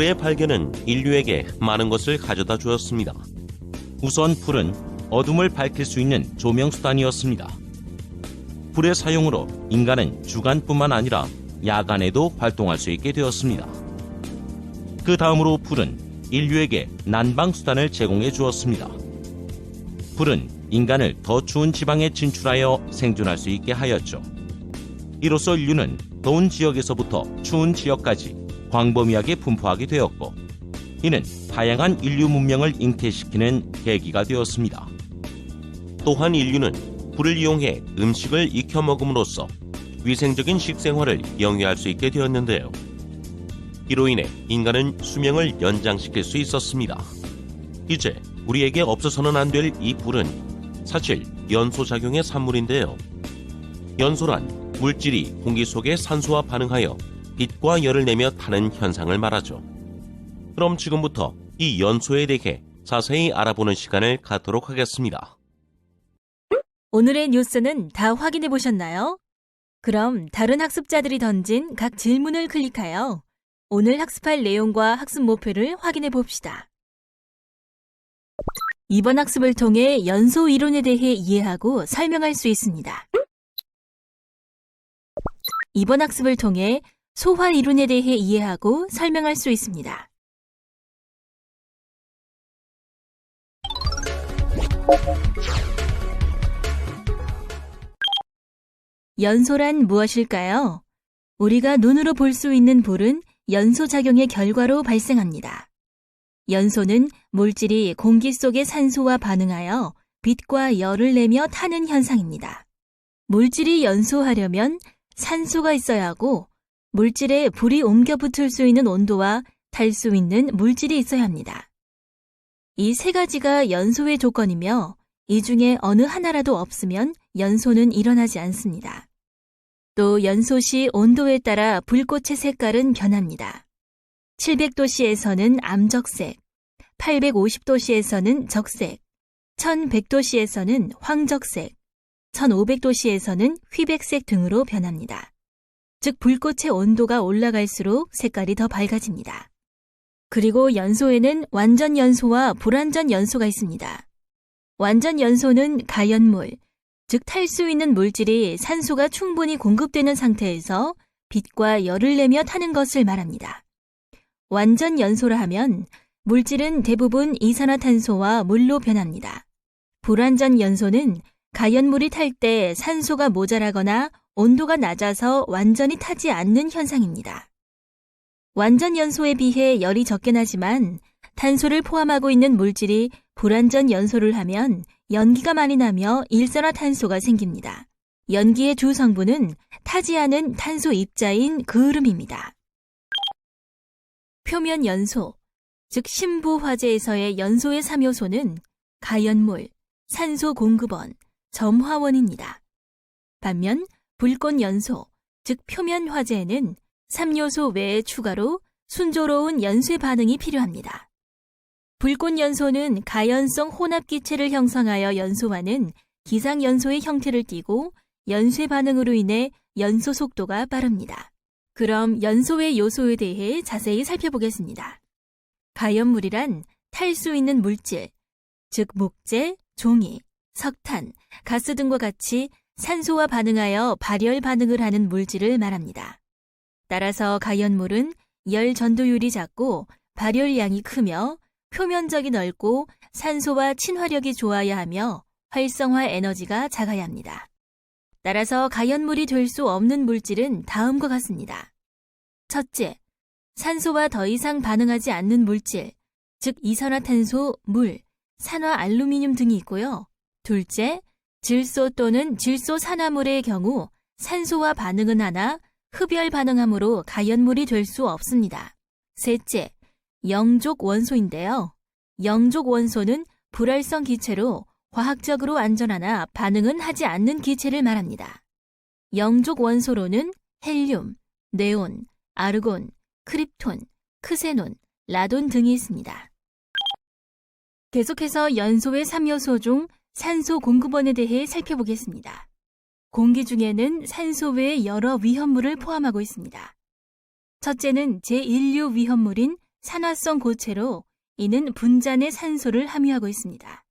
불의 발견은 인류에게 많은 것을 가져다 주었습니다. 우선 불은 어둠을 밝힐 수 있는 조명수단이었습니다. 불의 사용으로 인간은 주간뿐만 아니라 야간에도 활동할 수 있게 되었습니다. 그 다음으로 불은 인류에게 난방수단을 제공해 주었습니다. 불은 인간을 더 추운 지방에 진출하여 생존할 수 있게 하였죠. 이로써 인류는 더운 지역에서부터 추운 지역까지 광범위하게 분포하게 되었고, 이는 다양한 인류 문명을 잉태시키는 계기가 되었습니다. 또한 인류는 불을 이용해 음식을 익혀 먹음으로써 위생적인 식생활을 영위할 수 있게 되었는데요. 이로 인해 인간은 수명을 연장시킬 수 있었습니다. 이제 우리에게 없어서는 안 될 이 불은 사실 연소작용의 산물인데요. 연소란 물질이 공기 속의 산소와 반응하여 빛과 열을 내며 타는 현상을 말하죠. 그럼 지금부터 이 연소에 대해 자세히 알아보는 시간을 갖도록 하겠습니다. 오늘의 뉴스는 다 확인해 보셨나요? 그럼 다른 학습자들이 던진 각 질문을 클릭하여 오늘 학습할 내용과 학습 목표를 확인해 봅시다. 이번 학습을 통해 연소 이론에 대해 이해하고 설명할 수 있습니다. 이번 학습을 통해 소화 이론에 대해 이해하고 설명할 수 있습니다. 연소란 무엇일까요? 우리가 눈으로 볼 수 있는 불은 연소작용의 결과로 발생합니다. 연소는 물질이 공기 속의 산소와 반응하여 빛과 열을 내며 타는 현상입니다. 물질이 연소하려면 산소가 있어야 하고 물질에 불이 옮겨 붙을 수 있는 온도와 탈수 있는 물질이 있어야 합니다. 이 세 가지가 연소의 조건이며 이 중에 어느 하나라도 없으면 연소는 일어나지 않습니다. 또 연소 시 온도에 따라 불꽃의 색깔은 변합니다. 700도씨에서는 암적색, 850도씨에서는 적색, 1100도씨에서는 황적색, 1500도씨에서는 휘백색 등으로 변합니다. 즉 불꽃의 온도가 올라갈수록 색깔이 더 밝아집니다. 그리고 연소에는 완전 연소와 불완전 연소가 있습니다. 완전 연소는 가연물, 즉 탈수 있는 물질이 산소가 충분히 공급되는 상태에서 빛과 열을 내며 타는 것을 말합니다. 완전 연소라 하면 물질은 대부분 이산화탄소와 물로 변합니다. 불완전 연소는 가연물이 탈 때 산소가 모자라거나 온도가 낮아서 완전히 타지 않는 현상입니다. 완전 연소에 비해 열이 적게 나지만 탄소를 포함하고 있는 물질이 불완전 연소를 하면 연기가 많이 나며 일산화탄소가 생깁니다. 연기의 주 성분은 타지 않은 탄소 입자인 그을음입니다. 표면 연소, 즉 심부 화재에서의 연소의 3요소는 가연물, 산소 공급원, 점화원입니다. 반면 불꽃 연소, 즉 표면 화재에는 3요소 외에 추가로 순조로운 연쇄 반응이 필요합니다. 불꽃 연소는 가연성 혼합 기체를 형성하여 연소하는 기상 연소의 형태를 띠고 연쇄 반응으로 인해 연소 속도가 빠릅니다. 그럼 연소의 요소에 대해 자세히 살펴보겠습니다. 가연물이란 탈수 있는 물질, 즉 목재, 종이, 석탄, 가스 등과 같이 산소와 반응하여 발열 반응을 하는 물질을 말합니다. 따라서 가연물은 열 전도율이 작고 발열량이 크며 표면적이 넓고 산소와 친화력이 좋아야 하며 활성화 에너지가 작아야 합니다. 따라서 가연물이 될 수 없는 물질은 다음과 같습니다. 첫째, 산소와 더 이상 반응하지 않는 물질, 즉 이산화탄소, 물, 산화 알루미늄 등이 있고요. 둘째, 질소 또는 질소 산화물의 경우 산소와 반응은 하나 흡열 반응함으로 가연물이 될 수 없습니다. 셋째, 영족 원소인데요. 영족 원소는 불활성 기체로 과학적으로 안전하나 반응은 하지 않는 기체를 말합니다. 영족 원소로는 헬륨, 네온, 아르곤, 크립톤, 크세논, 라돈 등이 있습니다. 계속해서 연소의 3요소 중 산소 공급원에 대해 살펴보겠습니다. 공기 중에는 산소 외의 여러 위험물을 포함하고 있습니다. 첫째는 제1류 위험물인 산화성 고체로 이는 분잔의 산소를 함유하고 있습니다.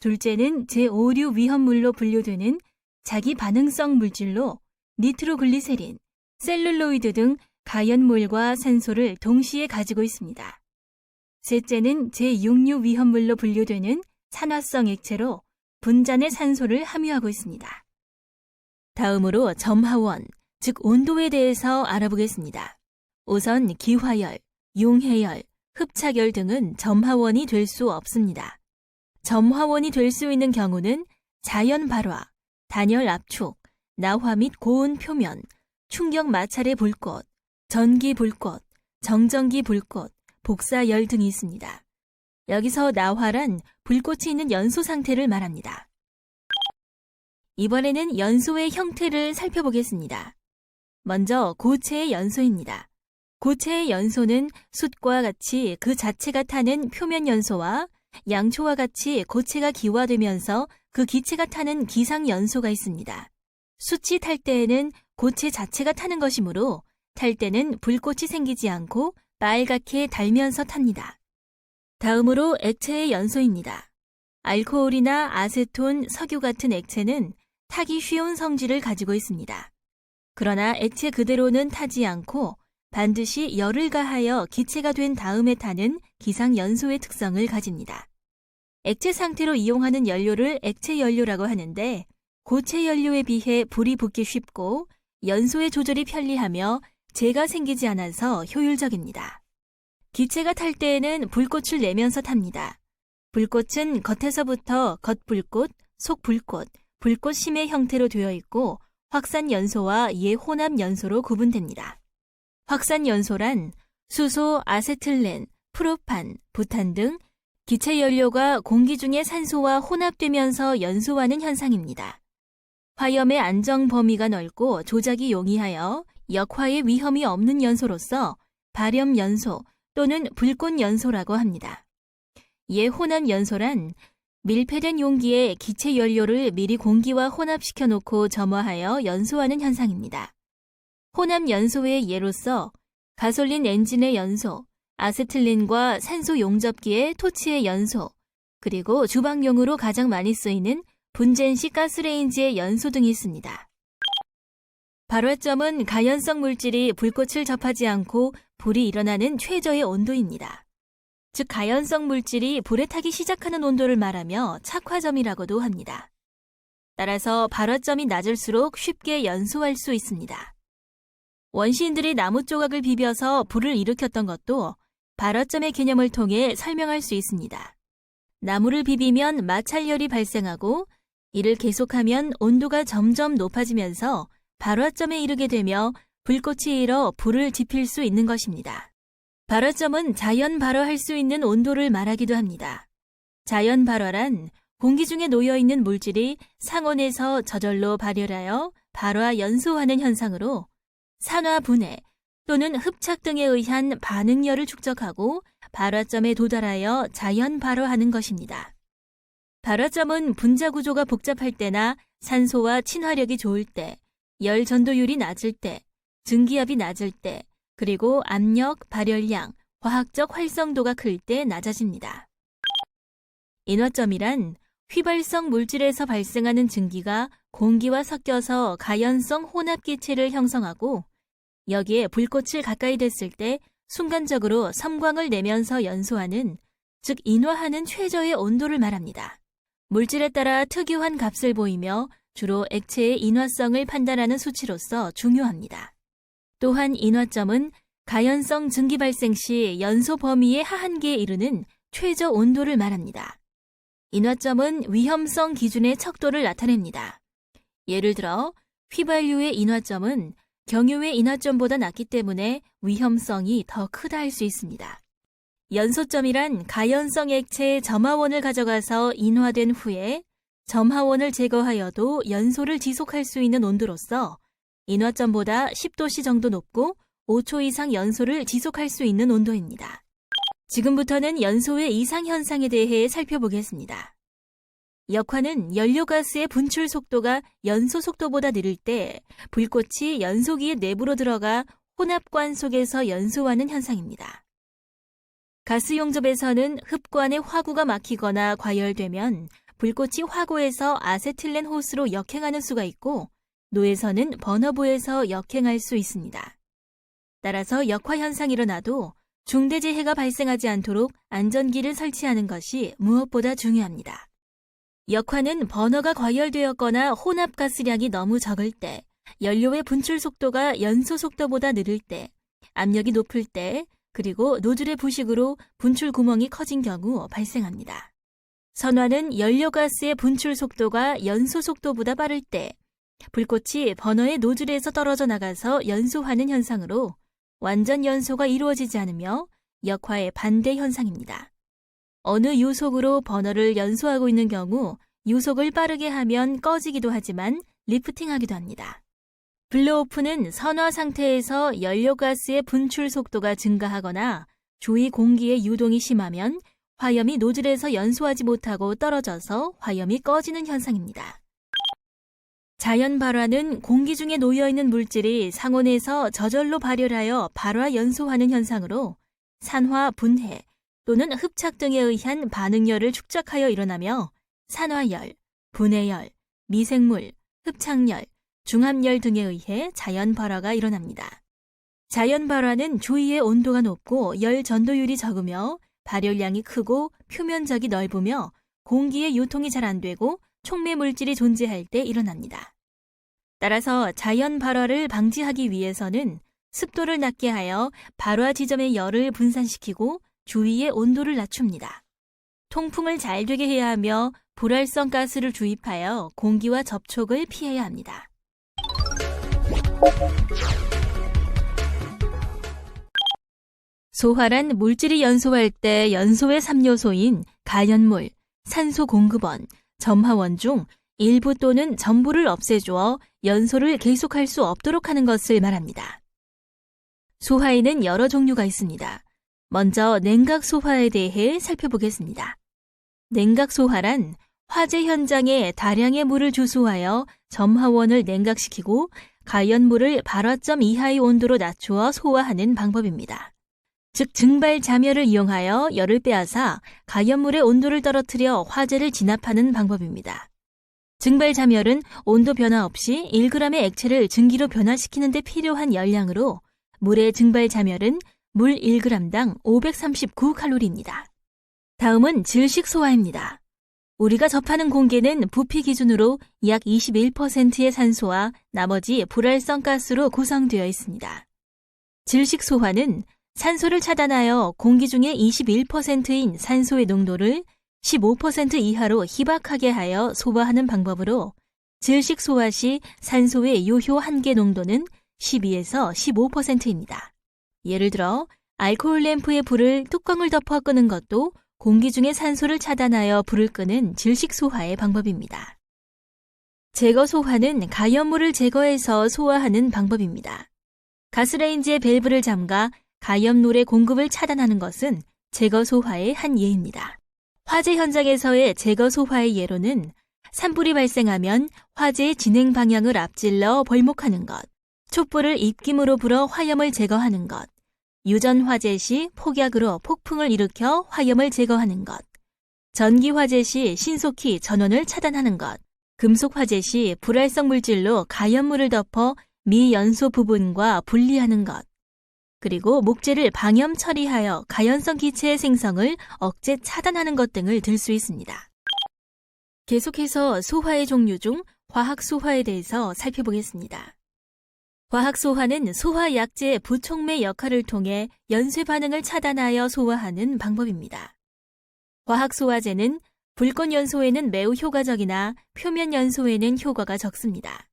둘째는 제5류 위험물로 분류되는 자기 반응성 물질로 니트로글리세린, 셀룰로이드 등 가연물과 산소를 동시에 가지고 있습니다. 셋째는 제6류 위험물로 분류되는 산화성 액체로 분잔의 산소를 함유하고 있습니다. 다음으로 점하원, 즉 온도에 대해서 알아보겠습니다. 우선 기화열, 용해열, 흡착열 등은 점화원이 될 수 없습니다. 점화원이 될 수 있는 경우는 자연 발화, 단열 압축, 나화 및 고온 표면, 충격 마찰의 불꽃, 전기 불꽃, 정전기 불꽃, 복사열 등이 있습니다. 여기서 나화란 불꽃이 있는 연소 상태를 말합니다. 이번에는 연소의 형태를 살펴보겠습니다. 먼저 고체의 연소입니다. 고체의 연소는 숯과 같이 그 자체가 타는 표면 연소와 양초와 같이 고체가 기화되면서 그 기체가 타는 기상 연소가 있습니다. 숯이 탈 때에는 고체 자체가 타는 것이므로 탈 때는 불꽃이 생기지 않고 빨갛게 달면서 탑니다. 다음으로 액체의 연소입니다. 알코올이나 아세톤, 석유 같은 액체는 타기 쉬운 성질을 가지고 있습니다. 그러나 액체 그대로는 타지 않고 반드시 열을 가하여 기체가 된 다음에 타는 기상 연소의 특성을 가집니다. 액체 상태로 이용하는 연료를 액체 연료라고 하는데 고체 연료에 비해 불이 붙기 쉽고 연소의 조절이 편리하며 재가 생기지 않아서 효율적입니다. 기체가 탈 때에는 불꽃을 내면서 탑니다. 불꽃은 겉에서부터 겉불꽃, 속불꽃, 불꽃 심의 형태로 되어 있고 확산 연소와 예혼합 연소로 구분됩니다. 확산 연소란 수소, 아세틀렌, 프로판, 부탄 등 기체 연료가 공기 중에 산소와 혼합되면서 연소하는 현상입니다. 화염의 안정 범위가 넓고 조작이 용이하여 역화의 위험이 없는 연소로서 발염 연소 또는 불꽃 연소라고 합니다. 예혼합 연소란 밀폐된 용기에 기체 연료를 미리 공기와 혼합시켜 놓고 점화하여 연소하는 현상입니다. 혼합 연소의 예로서 가솔린 엔진의 연소, 아세틀린과 산소 용접기의 토치의 연소, 그리고 주방용으로 가장 많이 쓰이는 분젠식 가스레인지의 연소 등이 있습니다. 발화점은 가연성 물질이 불꽃을 접하지 않고 불이 일어나는 최저의 온도입니다. 즉 가연성 물질이 불에 타기 시작하는 온도를 말하며 착화점이라고도 합니다. 따라서 발화점이 낮을수록 쉽게 연소할 수 있습니다. 원시인들이 나무 조각을 비벼서 불을 일으켰던 것도 발화점의 개념을 통해 설명할 수 있습니다. 나무를 비비면 마찰열이 발생하고 이를 계속하면 온도가 점점 높아지면서 발화점에 이르게 되며 불꽃이 일어 불을 지필 수 있는 것입니다. 발화점은 자연 발화할 수 있는 온도를 말하기도 합니다. 자연 발화란 공기 중에 놓여 있는 물질이 상온에서 저절로 발열하여 발화 연소하는 현상으로 산화 분해 또는 흡착 등에 의한 반응열을 축적하고 발화점에 도달하여 자연 발화하는 것입니다. 발화점은 분자 구조가 복잡할 때나 산소와 친화력이 좋을 때, 열 전도율이 낮을 때, 증기압이 낮을 때, 그리고 압력, 발열량, 화학적 활성도가 클 때 낮아집니다. 인화점이란 휘발성 물질에서 발생하는 증기가 공기와 섞여서 가연성 혼합기체를 형성하고 여기에 불꽃을 가까이 댔을 때 순간적으로 섬광을 내면서 연소하는, 즉 인화하는 최저의 온도를 말합니다. 물질에 따라 특유한 값을 보이며 주로 액체의 인화성을 판단하는 수치로서 중요합니다. 또한 인화점은 가연성 증기 발생 시 연소 범위의 하한계에 이르는 최저 온도를 말합니다. 인화점은 위험성 기준의 척도를 나타냅니다. 예를 들어 휘발유의 인화점은 경유의 인화점보다 낮기 때문에 위험성이 더 크다 할 수 있습니다. 연소점이란 가연성 액체의 점화원을 가져가서 인화된 후에 점화원을 제거하여도 연소를 지속할 수 있는 온도로서 인화점보다 10도씨 정도 높고 5초 이상 연소를 지속할 수 있는 온도입니다. 지금부터는 연소의 이상 현상에 대해 살펴보겠습니다. 역화는 연료가스의 분출 속도가 연소 속도보다 느릴 때 불꽃이 연소기의 내부로 들어가 혼합관 속에서 연소하는 현상입니다. 가스 용접에서는 흡관에 화구가 막히거나 과열되면 불꽃이 화구에서 아세틸렌 호스로 역행하는 수가 있고 노에서는 버너보에서 역행할 수 있습니다. 따라서 역화 현상이 일어나도 중대재해가 발생하지 않도록 안전기를 설치하는 것이 무엇보다 중요합니다. 역화는 버너가 과열되었거나 혼합 가스량이 너무 적을 때, 연료의 분출 속도가 연소 속도보다 느릴 때, 압력이 높을 때, 그리고 노즐의 부식으로 분출 구멍이 커진 경우 발생합니다. 선화는 연료가스의 분출 속도가 연소 속도보다 빠를 때, 불꽃이 버너의 노즐에서 떨어져 나가서 연소하는 현상으로 완전 연소가 이루어지지 않으며 역화의 반대 현상입니다. 어느 유속으로 버너를 연소하고 있는 경우 유속을 빠르게 하면 꺼지기도 하지만 리프팅하기도 합니다. 블로오프는 선화 상태에서 연료가스의 분출 속도가 증가하거나 조이 공기의 유동이 심하면 화염이 노즐에서 연소하지 못하고 떨어져서 화염이 꺼지는 현상입니다. 자연 발화는 공기 중에 놓여 있는 물질이 상온에서 저절로 발열하여 발화 연소하는 현상으로 산화 분해 또는 흡착 등에 의한 반응열을 축적하여 일어나며 산화열, 분해열, 미생물, 흡착열, 중합열 등에 의해 자연 발화가 일어납니다. 자연 발화는 조이의 온도가 높고 열 전도율이 적으며 발열량이 크고 표면적이 넓으며 공기의 유통이 잘 안 되고 촉매 물질이 존재할 때 일어납니다. 따라서 자연 발화를 방지하기 위해서는 습도를 낮게 하여 발화 지점의 열을 분산시키고 주위의 온도를 낮춥니다. 통풍을 잘 되게 해야 하며 불활성 가스를 주입하여 공기와 접촉을 피해야 합니다. 소화란 물질이 연소할 때 연소의 3요소인 가연물, 산소 공급원, 점화원 중 일부 또는 전부를 없애주어 연소를 계속할 수 없도록 하는 것을 말합니다. 소화에는 여러 종류가 있습니다. 먼저 냉각 소화에 대해 살펴보겠습니다. 냉각 소화란 화재 현장에 다량의 물을 주소하여 점화원을 냉각시키고 가연물을 발화점 이하의 온도로 낮추어 소화하는 방법입니다. 즉 증발 자멸을 이용하여 열을 빼앗아 가연물의 온도를 떨어뜨려 화재를 진압하는 방법입니다. 증발 자멸은 온도 변화 없이 1g의 액체를 증기로 변화시키는 데 필요한 열량으로 물의 증발 자멸은 물 1g당 539칼로리입니다. 다음은 질식 소화입니다. 우리가 접하는 공기는 부피 기준으로 약 21%의 산소와 나머지 불활성 가스로 구성되어 있습니다. 질식 소화는 산소를 차단하여 공기 중에 21%인 산소의 농도를 15% 이하로 희박하게 하여 소화하는 방법으로 질식 소화 시 산소의 요효 한계 농도는 12에서 15%입니다. 예를 들어 알코올 램프의 불을 뚜껑을 덮어 끄는 것도 공기 중에 산소를 차단하여 불을 끄는 질식 소화의 방법입니다. 제거 소화는 가연물을 제거해서 소화하는 방법입니다. 가스레인지의 밸브를 잠가 가연물의 공급을 차단하는 것은 제거 소화의 한 예입니다. 화재 현장에서의 제거 소화의 예로는 산불이 발생하면 화재의 진행 방향을 앞질러 벌목하는 것, 촛불을 입김으로 불어 화염을 제거하는 것, 유전 화재 시 폭약으로 폭풍을 일으켜 화염을 제거하는 것, 전기 화재 시 신속히 전원을 차단하는 것, 금속 화재 시 불활성 물질로 가연물을 덮어 미연소 부분과 분리하는 것, 그리고 목재를 방염 처리하여 가연성 기체의 생성을 억제 차단하는 것 등을 들 수 있습니다. 계속해서 소화의 종류 중 화학 소화에 대해서 살펴보겠습니다. 화학 소화는 소화 약제의 부촉매 역할을 통해 연쇄 반응을 차단하여 소화하는 방법입니다. 화학 소화제는 불꽃 연소에는 매우 효과적이나 표면 연소에는 효과가 적습니다.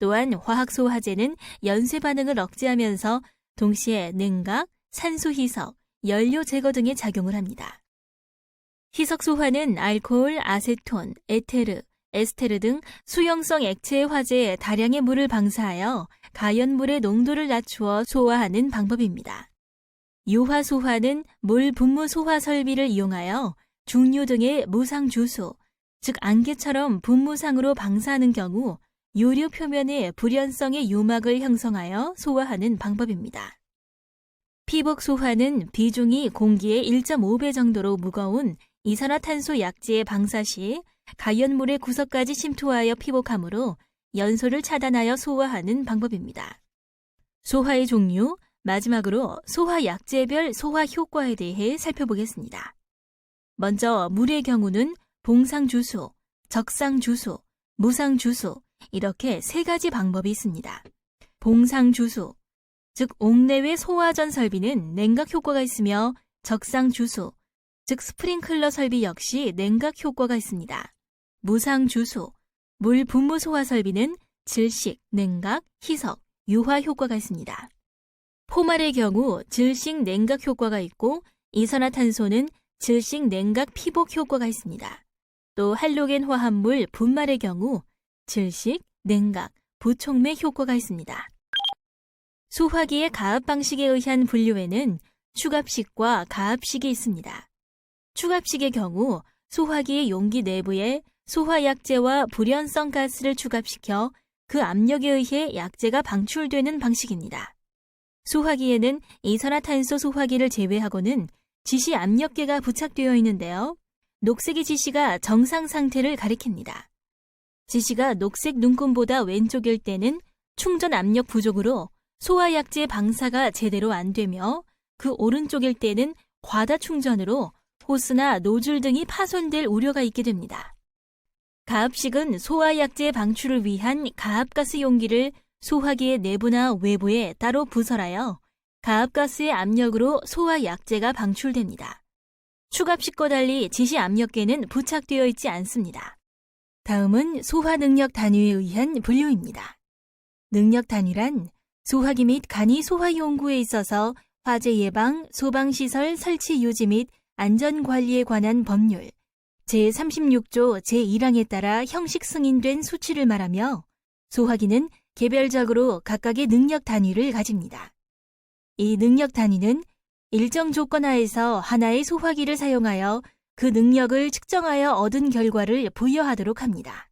또한 화학 소화제는 연쇄 반응을 억제하면서 동시에 냉각, 산소 희석, 연료 제거 등의 작용을 합니다. 희석 소화는 알코올, 아세톤, 에테르, 에스테르 등 수용성 액체 화재에 다량의 물을 방사하여 가연물의 농도를 낮추어 소화하는 방법입니다. 유화 소화는 물 분무 소화 설비를 이용하여 중류 등의 무상 주소, 즉 안개처럼 분무상으로 방사하는 경우 유류 표면에 불연성의 유막을 형성하여 소화하는 방법입니다. 피복 소화는 비중이 공기의 1.5배 정도로 무거운 이산화탄소 약재의 방사 시 가연물의 구석까지 침투하여 피복하므로 연소를 차단하여 소화하는 방법입니다. 소화의 종류, 마지막으로 소화 약재별 소화 효과에 대해 살펴보겠습니다. 먼저 물의 경우는 봉상주수, 적상주수, 무상주수 이렇게 세 가지 방법이 있습니다. 봉상주수, 즉 옥내외 소화전 설비는 냉각 효과가 있으며 적상주수, 즉 스프링클러 설비 역시 냉각 효과가 있습니다. 무상주수, 물 분무 소화 설비는 질식, 냉각, 희석, 유화 효과가 있습니다. 포말의 경우 질식 냉각 효과가 있고 이산화탄소는 질식 냉각 피복 효과가 있습니다. 또 할로겐 화합물 분말의 경우 질식, 냉각, 부촉매 효과가 있습니다. 소화기의 가압 방식에 의한 분류에는 추갑식과 가압식이 있습니다. 추갑식의 경우 소화기의 용기 내부에 소화약재와 불연성 가스를 추갑시켜 그 압력에 의해 약재가 방출되는 방식입니다. 소화기에는 이산화탄소 소화기를 제외하고는 지시 압력계가 부착되어 있는데요. 녹색의 지시가 정상 상태를 가리킵니다. 지시가 녹색 눈금보다 왼쪽일 때는 충전 압력 부족으로 소화약재 방사가 제대로 안 되며 그 오른쪽일 때는 과다 충전으로 호스나 노즐 등이 파손될 우려가 있게 됩니다. 가압식은 소화약재 방출을 위한 가압가스 용기를 소화기의 내부나 외부에 따로 부설하여 가압가스의 압력으로 소화약재가 방출됩니다. 추갑식과 달리 지시 압력계는 부착되어 있지 않습니다. 다음은 소화 능력 단위에 의한 분류입니다. 능력 단위란 소화기 및 간이 소화 연구에 있어서 화재 예방, 소방시설 설치 유지 및 안전 관리에 관한 법률, 제36조 제1항에 따라 형식 승인된 수치를 말하며 소화기는 개별적으로 각각의 능력 단위를 가집니다. 이 능력 단위는 일정 조건 하에서 하나의 소화기를 사용하여 그 능력을 측정하여 얻은 결과를 부여하도록 합니다.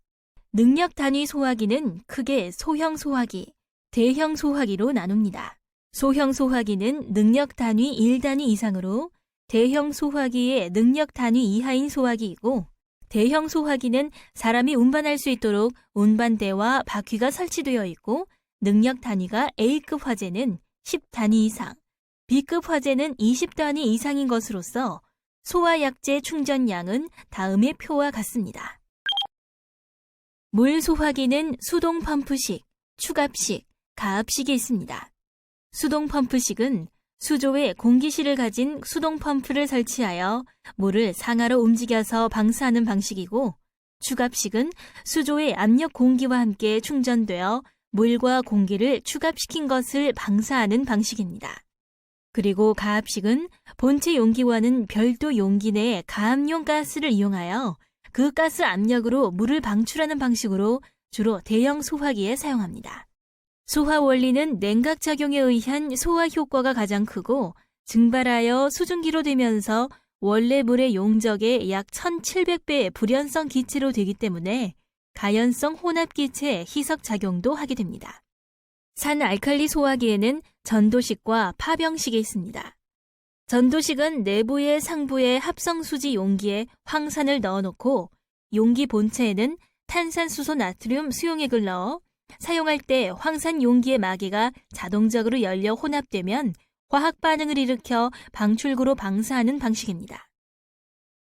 능력 단위 소화기는 크게 소형 소화기, 대형 소화기로 나눕니다. 소형 소화기는 능력 단위 1단위 이상으로 대형 소화기의 능력 단위 이하인 소화기이고 대형 소화기는 사람이 운반할 수 있도록 운반대와 바퀴가 설치되어 있고 능력 단위가 A급 화재는 10단위 이상, B급 화재는 20단위 이상인 것으로서 소화약재 충전량은 다음의 표와 같습니다. 물 소화기는 수동 펌프식, 추갑식, 가압식이 있습니다. 수동 펌프식은 수조에 공기실을 가진 수동 펌프를 설치하여 물을 상하로 움직여서 방수하는 방식이고 추갑식은 수조의 압력 공기와 함께 충전되어 물과 공기를 추갑시킨 것을 방사하는 방식입니다. 그리고 가압식은 본체 용기와는 별도 용기 내에 가압용 가스를 이용하여 그 가스 압력으로 물을 방출하는 방식으로 주로 대형 소화기에 사용합니다. 소화 원리는 냉각 작용에 의한 소화 효과가 가장 크고 증발하여 수증기로 되면서 원래 물의 용적의 약 1700배의 불연성 기체로 되기 때문에 가연성 혼합 기체 희석 작용도 하게 됩니다. 산 알칼리 소화기에는 전도식과 파병식이 있습니다. 전도식은 내부의 상부의 합성 수지 용기에 황산을 넣어놓고 용기 본체에는 탄산수소 나트륨 수용액을 넣어 사용할 때 황산 용기의 마개가 자동적으로 열려 혼합되면 화학 반응을 일으켜 방출구로 방사하는 방식입니다.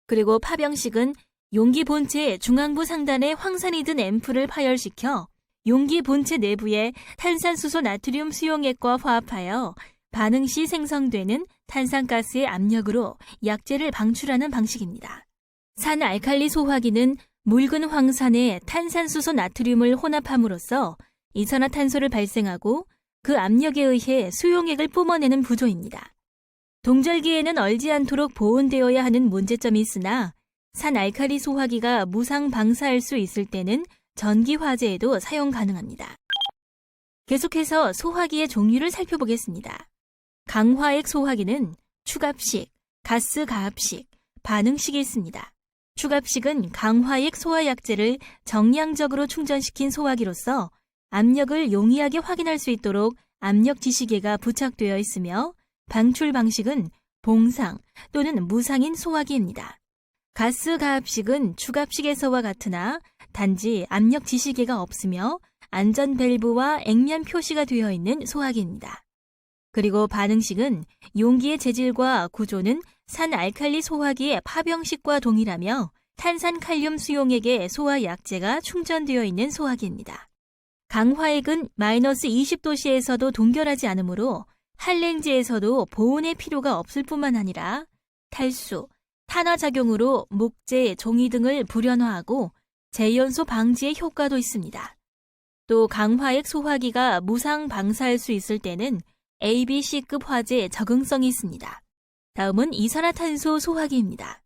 그리고 파병식은 용기 본체 중앙부 상단에 황산이 든 앰플을 파열시켜 용기 본체 내부에 탄산수소 나트륨 수용액과 화합하여 반응 시 생성되는 탄산가스의 압력으로 약재를 방출하는 방식입니다. 산 알칼리 소화기는 묽은 황산에 탄산수소 나트륨을 혼합함으로써 이산화탄소를 발생하고 그 압력에 의해 수용액을 뿜어내는 구조입니다. 동절기에는 얼지 않도록 보온되어야 하는 문제점이 있으나 산 알칼리 소화기가 무상 방사할 수 있을 때는 전기 화재에도 사용 가능합니다. 계속해서 소화기의 종류를 살펴보겠습니다. 강화액 소화기는 추갑식, 가스 가압식, 반응식이 있습니다. 추갑식은 강화액 소화약재를 정량적으로 충전시킨 소화기로서 압력을 용이하게 확인할 수 있도록 압력 지시계가 부착되어 있으며 방출 방식은 봉상 또는 무상인 소화기입니다. 가스 가압식은 추갑식에서와 같으나 단지 압력 지시개가 없으며 안전 밸브와 액면 표시가 되어 있는 소화기입니다. 그리고 반응식은 용기의 재질과 구조는 산 알칼리 소화기의 파병식과 동일하며 탄산 칼륨 수용액의 소화 약제가 충전되어 있는 소화기입니다. 강화액은 마이너스 20도씨에서도 동결하지 않으므로 한랭지에서도 보온의 필요가 없을 뿐만 아니라 탈수, 탄화작용으로 목재, 종이 등을 불연화하고 재연소 방지의 효과도 있습니다. 또 강화액 소화기가 무상 방사할 수 있을 때는 A, B, C급 화재에 적응성이 있습니다. 다음은 이산화탄소 소화기입니다.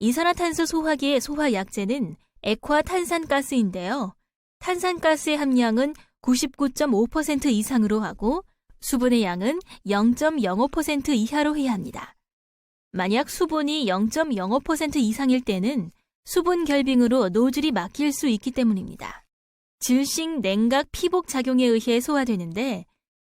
이산화탄소 소화기의 소화 약제는 액화 탄산가스인데요. 탄산가스의 함량은 99.5% 이상으로 하고 수분의 양은 0.05% 이하로 해야 합니다. 만약 수분이 0.05% 이상일 때는 수분 결빙으로 노즐이 막힐 수 있기 때문입니다. 질식 냉각 피복 작용에 의해 소화되는데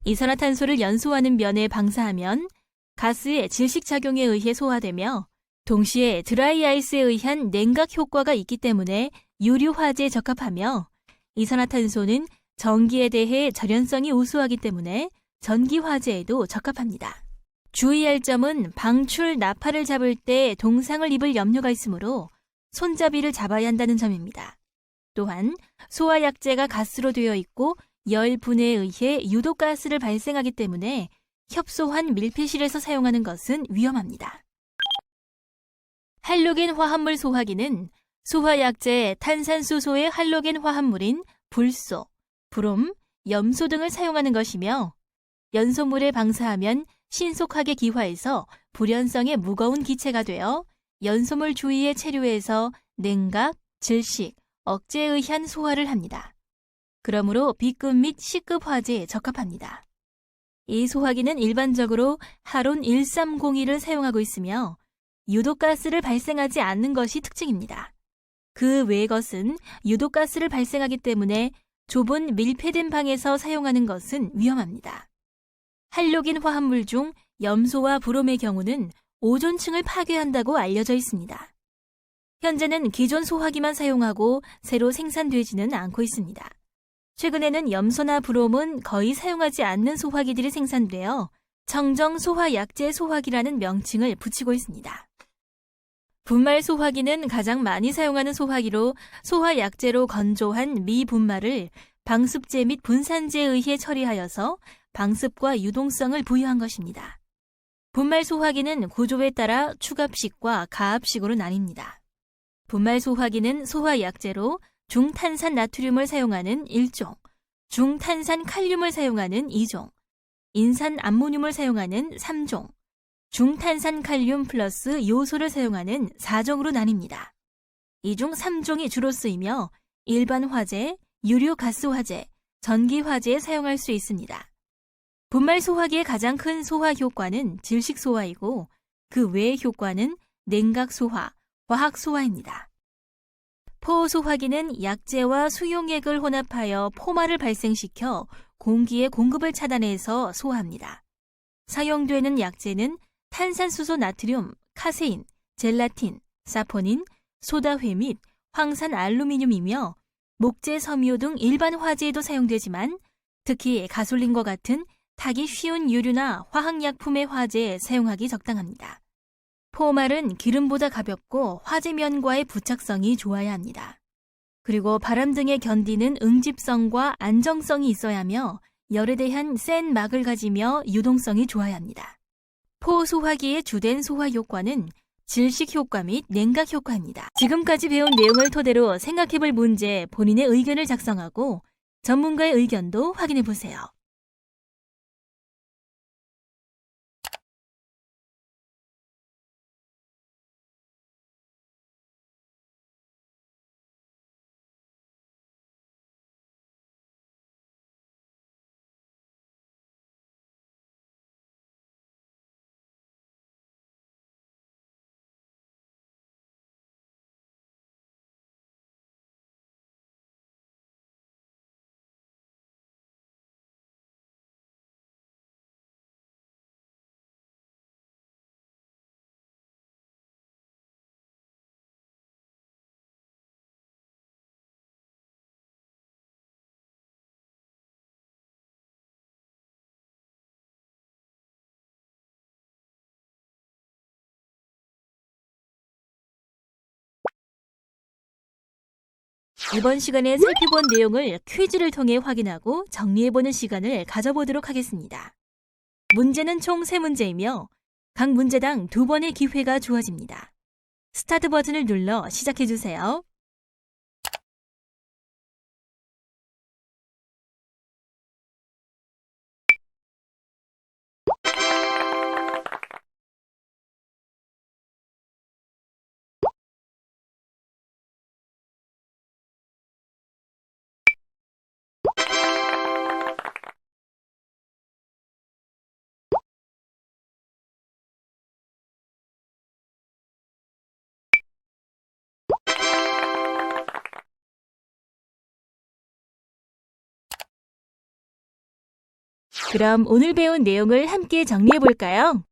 이산화탄소를 연소하는 면에 방사하면 가스의 질식 작용에 의해 소화되며 동시에 드라이 아이스에 의한 냉각 효과가 있기 때문에 유류 화재에 적합하며 이산화탄소는 전기에 대해 절연성이 우수하기 때문에 전기 화재에도 적합합니다. 주의할 점은 방출 나팔을 잡을 때 동상을 입을 염려가 있으므로 손잡이를 잡아야 한다는 점입니다. 또한 소화약제가 가스로 되어 있고 열 분해에 의해 유독가스를 발생하기 때문에 협소한 밀폐실에서 사용하는 것은 위험합니다. 할로겐 화합물 소화기는 소화약제 탄산수소의 할로겐 화합물인 불소, 브롬, 염소 등을 사용하는 것이며 연소물에 방사하면 신속하게 기화해서 불연성의 무거운 기체가 되어 연소물 주위의 체류에서 냉각, 질식, 억제에 의한 소화를 합니다. 그러므로 B급 및 C급 화재에 적합합니다. 이 소화기는 일반적으로 하론 1302를 사용하고 있으며 유독가스를 발생하지 않는 것이 특징입니다. 그 외의 것은 유독가스를 발생하기 때문에 좁은 밀폐된 방에서 사용하는 것은 위험합니다. 할로겐 화합물 중 염소와 브롬의 경우는 오존층을 파괴한다고 알려져 있습니다. 현재는 기존 소화기만 사용하고 새로 생산되지는 않고 있습니다. 최근에는 염소나 브롬은 거의 사용하지 않는 소화기들이 생산되어 청정 소화 약제 소화기라는 명칭을 붙이고 있습니다. 분말 소화기는 가장 많이 사용하는 소화기로 소화 약제로 건조한 미분말을 방습제 및 분산제에 의해 처리하여서 방습과 유동성을 부여한 것입니다. 분말 소화기는 구조에 따라 추갑식과 가압식으로 나뉩니다. 분말 소화기는 소화 약제로 중탄산 나트륨을 사용하는 1종, 중탄산 칼륨을 사용하는 2종, 인산 암모늄을 사용하는 3종, 중탄산 칼륨 플러스 요소를 사용하는 4종으로 나뉩니다. 이 중 3종이 주로 쓰이며 일반 화재, 유류 가스 화재, 전기 화재에 사용할 수 있습니다. 분말 소화기의 가장 큰 소화 효과는 질식 소화이고 그 외의 효과는 냉각 소화, 화학 소화입니다. 포 소화기는 약제와 수용액을 혼합하여 포마를 발생시켜 공기의 공급을 차단해서 소화합니다. 사용되는 약제는 탄산수소 나트륨, 카세인, 젤라틴, 사포닌, 소다회 및 황산 알루미늄이며 목재 섬유 등 일반 화재에도 사용되지만 특히 가솔린과 같은 타기 쉬운 유류나 화학약품의 화재에 사용하기 적당합니다. 포말은 기름보다 가볍고 화재면과의 부착성이 좋아야 합니다. 그리고 바람 등에 견디는 응집성과 안정성이 있어야 하며 열에 대한 센 막을 가지며 유동성이 좋아야 합니다. 포 소화기의 주된 소화 효과는 질식 효과 및 냉각 효과입니다. 지금까지 배운 내용을 토대로 생각해 볼 문제 본인의 의견을 작성하고 전문가의 의견도 확인해 보세요. 이번 시간에 살펴본 내용을 퀴즈를 통해 확인하고 정리해보는 시간을 가져보도록 하겠습니다. 문제는 총 3문제이며 각 문제당 두 번의 기회가 주어집니다. 스타트 버튼을 눌러 시작해주세요. 그럼 오늘 배운 내용을 함께 정리해 볼까요?